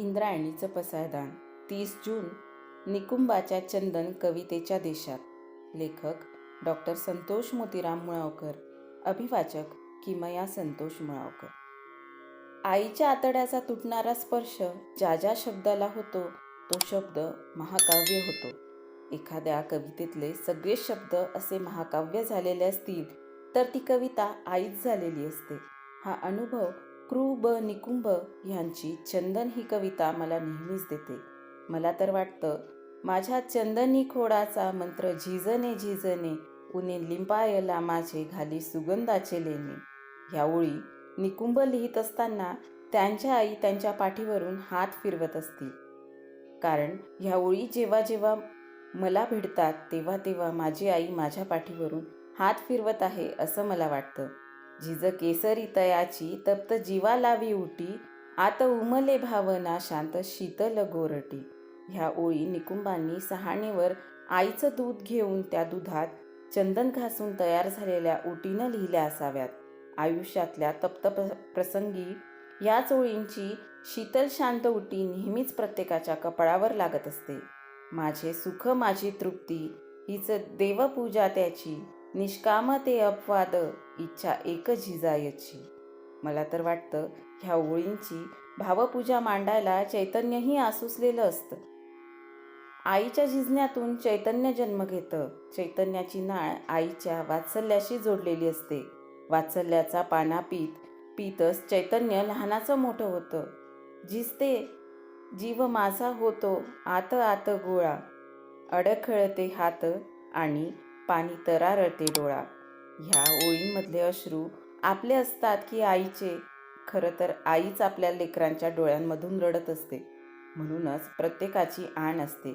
इंद्रायणीचं पसायदान. तीस जून निकुंबाच्या चंदन कवितेच्या देशात. लेखक डॉक्टर संतोष मोतीराम मुळावकर. अभिवाचक किमया संतोष मुळावकर. आईच्या आतड्याचा तुटणारा स्पर्श ज्या ज्या शब्दाला होतो तो शब्द महाकाव्य होतो. एखाद्या कवितेतले सगळे शब्द असे महाकाव्य झालेले असतील तर ती कविता आईच झालेली असते. हा अनुभव क्रू ब निकुंभ ह्यांची चंदन ही कविता मला नेहमीच देते. मला तर वाटतं माझ्या चंदनी खोडाचा मंत्र झिजने झिजने उने लिंबायला माझे घाली सुगंधाचे लेणे. ह्या ओळी निकुंभ लिहित असताना त्यांच्या आई त्यांच्या पाठीवरून हात फिरवत असतील. कारण ह्या ओळी जेव्हा जेव्हा मला भिडतात तेव्हा तेव्हा माझी आई माझ्या पाठीवरून हात फिरवत आहे असं मला वाटतं. झिज केसरी तयाची तप्त जीवा लावी उटी आत उमले भावना शांत शीतल गोरटी. ह्या ओळी निकुंबांनी सहाणेवर आईचं दूध घेऊन त्या दुधात चंदन घासून तयार झालेल्या उटीनं लिहिल्या असाव्यात. आयुष्यातल्या तप्त प्र- प्रसंगी याच ओळींची शीतल शांत उटी नेहमीच प्रत्येकाच्या कपाळावर लागत असते. माझे सुख माझी तृप्ती हिचं देवपूजा त्याची निष्काम ते अपवाद इच्छा एक झिजायची. मला तर वाटतं ह्या ओळींची भावपूजा मांडायला चैतन्यही आसुसलेलं असतं. आईच्या झिजण्यातून चैतन्य जन्म घेतं. चैतन्याची नाळ आईच्या वात्सल्याशी जोडलेली असते. वात्सल्याचा पाना पीत पीतच चैतन्य लहानाचं मोठं होतं. झिजते जीव माझा होतो आत आत गोळा. अडखळते हात आणि पाणी तरारळते डोळा. ह्या ओळींमधले अश्रू आपले असतात की आईचे? खरं तर आईच आपल्या लेकरांच्या डोळ्यांमधून रडत असते. म्हणूनच प्रत्येकाची आण असते.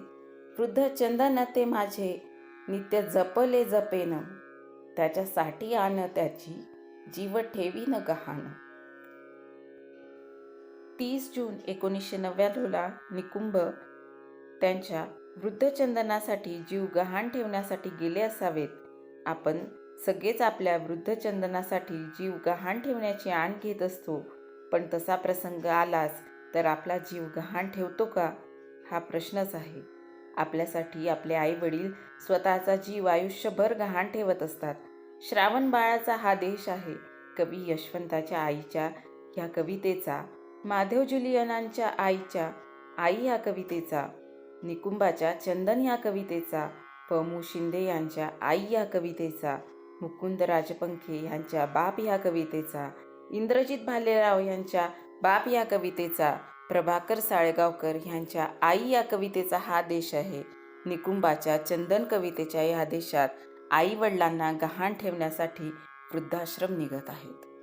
वृद्ध चंदन ते माझे नित्य जपले जपेन. त्याच्यासाठी आण त्याची जीव ठेवीन गहाण. तीस जून एकोणीसशे नव्याण्णवला निकुंभ त्यांच्या वृद्धचंदनासाठी जीव गहाण ठेवण्यासाठी गेले असावेत. आपण सगळेच आपल्या वृद्धचंदनासाठी जीव गहाण ठेवण्याची आण घेत असतो. पण तसा प्रसंग आलाच तर आपला जीव गहाण ठेवतो का? हा प्रश्नच आहे. आपल्यासाठी आपले आई वडील स्वतःचा जीव आयुष्यभर गहाण ठेवत असतात. श्रावण बाळाचा हा देश आहे. कवी यशवंताच्या आईच्या ह्या कवितेचा माधव जुलियनांच्या आईच्या आई ह्या कवितेचा निकुंबाच्या चंदन ह्या कवितेचा प. मु. शिंदे यांच्या आई या कवितेचा मुकुंद राजपंखे यांच्या बाप ह्या कवितेचा इंद्रजित भालेराव यांच्या बाप या कवितेचा प्रभाकर साळेगावकर ह्यांच्या आई या कवितेचा हा देश आहे. निकुंबाच्या चंदन कवितेच्या या देशात आई वडिलांना गहाण ठेवण्यासाठी वृद्धाश्रम निघत आहेत.